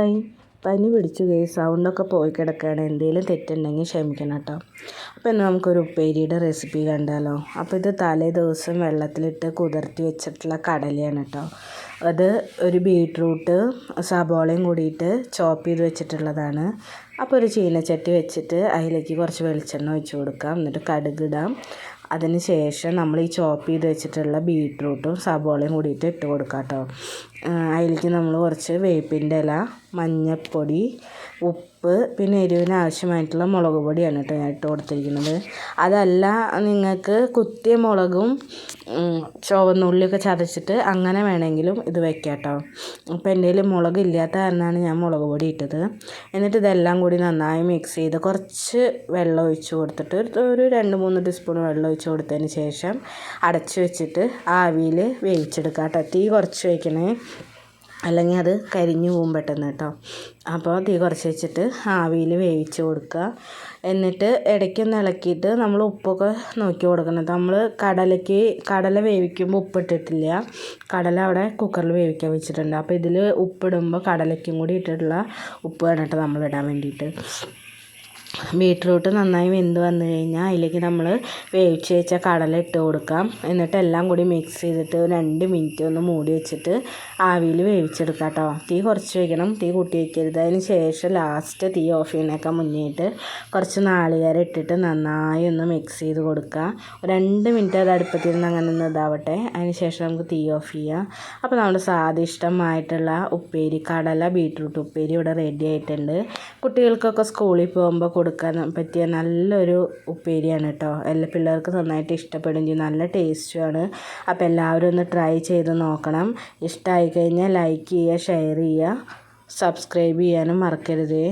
Hi പനി പിടിച്ചു കേ സൗണ്ടൊക്കെ പോയി കിടക്കുകയാണ്. എന്തെങ്കിലും തെറ്റുണ്ടെങ്കിൽ ക്ഷമിക്കണം കേട്ടോ. അപ്പോൾ ഇന്ന് നമുക്കൊരു ഉപ്പേരിയുടെ റെസിപ്പി കണ്ടാലോ. അപ്പോൾ ഇത് തലേ ദിവസം വെള്ളത്തിലിട്ട് കുതിർത്തി വെച്ചിട്ടുള്ള കടലയാണ് കേട്ടോ. അത് ഒരു ബീട്രൂട്ട് സബോളയും കൂടിയിട്ട് ചോപ്പ് ചെയ്ത് വെച്ചിട്ടുള്ളതാണ്. അപ്പോൾ ഒരു ചീനച്ചട്ടി വെച്ചിട്ട് അതിലേക്ക് കുറച്ച് വെളിച്ചെണ്ണ ഒഴിച്ചു കൊടുക്കാം. എന്നിട്ട് കടുകിടാം അതിന് ശേഷം നമ്മൾ ഈ ചോപ്പ് ചെയ്ത് വെച്ചിട്ടുള്ള ബീട്രൂട്ടും സബോളയും കൂടിയിട്ട് ഇട്ട് കൊടുക്കാം കേട്ടോ. അതിലേക്ക് നമ്മൾ കുറച്ച് വേപ്പിന്റെ ഇല മഞ്ഞൾപ്പൊടി ഉപ്പ് പിന്നെ എരിവിന് ആവശ്യമായിട്ടുള്ള മുളക് പൊടിയാണ് കേട്ടോ ഞാൻ ഇട്ട് കൊടുത്തിരിക്കുന്നത്. അതല്ല നിങ്ങൾക്ക് കുത്തിയ മുളകും ചുവന്നുള്ളിയൊക്കെ ചതച്ചിട്ട് അങ്ങനെ വേണമെങ്കിലും ഇത് വെക്കാം കേട്ടോ. അപ്പോൾ എന്റെ കയ്യിൽ മുളക് ഇല്ലാത്ത കാരണമാണ് ഞാൻ മുളക് പൊടി ഇട്ടത്. എന്നിട്ട് ഇതെല്ലാം കൂടി നന്നായി മിക്സ് ചെയ്ത് കുറച്ച് വെള്ളം ഒഴിച്ച് കൊടുത്തിട്ട് ഒരു രണ്ട് മൂന്ന് ടീസ്പൂൺ വെള്ളം ഒഴിച്ച് കൊടുത്തതിന് ശേഷം അടച്ച് വെച്ചിട്ട് ആവിയിൽ വേവിച്ചെടുക്കാം കേട്ടോ. തീ കുറച്ച് വയ്ക്കണേ അല്ലെങ്കിൽ അത് കരിഞ്ഞു പോകും പെട്ടെന്ന് കേട്ടോ. അപ്പോൾ തീ കുറച്ച് വെച്ചിട്ട് ആവിയിൽ വേവിച്ച് കൊടുക്കുക. എന്നിട്ട് ഇടയ്ക്കൊന്ന് ഇളക്കിയിട്ട് നമ്മൾ ഉപ്പൊക്കെ നോക്കി കൊടുക്കണം. നമ്മൾ കടലയ്ക്ക് കടല വേവിക്കുമ്പോൾ ഉപ്പിട്ടിട്ടില്ല. കടല അവിടെ കുക്കറിൽ വേവിക്കാൻ വെച്ചിട്ടുണ്ട്. അപ്പോൾ ഇതിൽ ഉപ്പിടുമ്പോൾ കടലയ്ക്കും കൂടി ഇട്ടിട്ടുള്ള ഉപ്പ് വേണം കേട്ടോ നമ്മൾ ഇടാൻ വേണ്ടിയിട്ട്. ബീട്രൂട്ട് നന്നായി വെന്ത് വന്നു കഴിഞ്ഞാൽ അതിലേക്ക് നമ്മൾ വേവിച്ച് വെച്ച കടല ഇട്ട് കൊടുക്കാം. എന്നിട്ട് എല്ലാം കൂടി മിക്സ് ചെയ്തിട്ട് രണ്ട് മിനിറ്റ് ഒന്ന് മൂടി വെച്ചിട്ട് ആവിയിൽ വേവിച്ചെടുക്കാം കേട്ടോ. തീ കുറച്ച് വയ്ക്കണം തീ കൂട്ടി വയ്ക്കരുത് അതിന് ശേഷം ലാസ്റ്റ് തീ ഓഫ് ചെയ്യുന്നേക്കാൻ മുന്നേയിട്ട് കുറച്ച് നാളികേരം ഇട്ടിട്ട് നന്നായി ഒന്ന് മിക്സ് ചെയ്ത് കൊടുക്കുക രണ്ട് മിനിറ്റ് അത് അടുപ്പത്തിരുന്ന് അങ്ങനെ ഒന്ന് ഇതാവട്ടെ. അതിന് ശേഷം നമുക്ക് തീ ഓഫ് ചെയ്യാം. അപ്പോൾ നമ്മുടെ സ്വാദിഷ്ടമായിട്ടുള്ള ഉപ്പേരി കടല ബീട്രൂട്ട് ഉപ്പേരി ഇവിടെ റെഡി ആയിട്ടുണ്ട്. കുട്ടികൾക്കൊക്കെ സ്കൂളിൽ പോകുമ്പോൾ കൊടുക്കാൻ പറ്റിയ നല്ലൊരു ഉപ്പേരിയാണ് കേട്ടോ. എല്ലാ പിള്ളേർക്കും നന്നായിട്ട് ഇഷ്ടപ്പെടും. ചെയ്യും നല്ല ടേസ്റ്റുമാണ് അപ്പോൾ എല്ലാവരും ഒന്ന് ട്രൈ ചെയ്ത് നോക്കണം. ഇഷ്ടമായി കഴിഞ്ഞാൽ ലൈക്ക് ചെയ്യുക ഷെയർ ചെയ്യുക സബ്സ്ക്രൈബ് ചെയ്യാനും മറക്കരുത്.